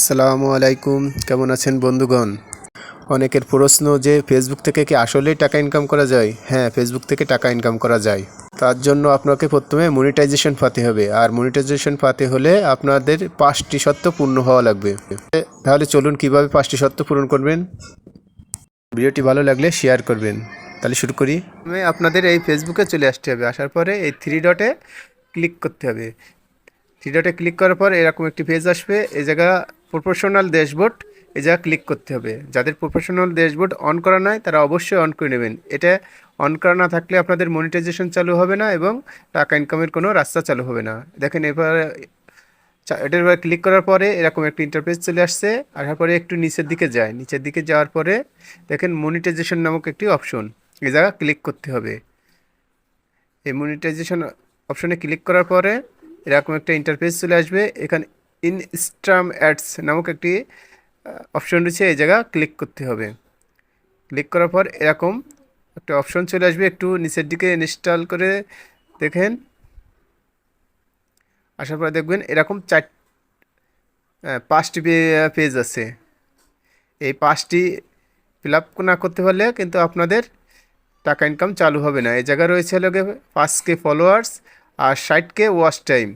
আসসালামু আলাইকুম। কেমন আছেন বন্ধুগণ? অনেকের প্রশ্ন যে ফেসবুক থেকে কি আসলেই টাকা ইনকাম করা যায়? হ্যাঁ ফেসবুক থেকে টাকা ইনকাম করা যায়। তার জন্য আপনাকে প্রথমে মনিটাইজেশন পাতে হবে। আর মনিটাইজেশন পাতে হলে আপনাদের পাঁচটি শর্ত পূর্ণ হওয়া লাগবে। তাহলে চলুন কীভাবে পাঁচটি শর্ত পূরণ করবেন? ভিডিওটি ভালো লাগলে শেয়ার করবেন। তাহলে শুরু করি। আমি আপনাদের এই ফেসবুকে চলে আসতে হবে। আসার পরে এই থ্রি ডটে ক্লিক করতে হবে। থ্রি ডটে ক্লিক করার পর এরকম একটি পেজ আসবে। এই জায়গা প্রফেশনাল ড্যাশবোর্ড এ জায়গা ক্লিক করতে হবে। যাদের প্রফেশনাল ড্যাশবোর্ড অন করা নাই, তারা অবশ্যই অন করে নেবেন। এটা অন করা না থাকলে আপনাদের মনিটাইজেশন চালু হবে না এবং টাকা ইনকামের কোনো রাস্তা চালু হবে না। দেখেন এবার এটার উপরে ক্লিক করার পরে এরকম একটা ইন্টারফেস চলে আসছে। আসার পরে একটু নিচের দিকে যায়। নিচের দিকে যাওয়ার পরে দেখেন মনিটাইজেশন নামক একটি অপশন, এই জায়গা ক্লিক করতে হবে। এই মনিটাইজেশন অপশনে ক্লিক করার পরে এরকম একটা ইন্টারফেস চলে আসবে। এখানে ইনস্টাম অ্যাডস নামক একটি অপশন রয়েছে, এই জায়গা ক্লিক করতে হবে। ক্লিক করার পর এরকম একটা অপশন চলে আসবে, একটু নিচের দিকে ইনস্টল করে দেখেন। আসার পরে দেখবেন এরকম চার পাঁচটি পেজ আছে। এই পাঁচটি ফিল আপ না করতে পারলে কিন্তু আপনাদের টাকা ইনকাম চালু হবে না। এই জায়গায় রয়েছে লোকে পাঁচ কে ফলোয়ার্স আর ষাট কে ওয়াচ টাইম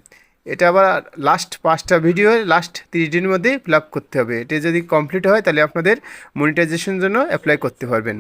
এটা আবার লাস্ট পাঁচটা ভিডিও লাস্ট তিরিশ দিনের মধ্যেই ফিল করতে হবে। এটা যদি কমপ্লিট হয়, তাহলে আপনাদের মনিটাইজেশন জন্য অ্যাপ্লাই করতে পারবেন।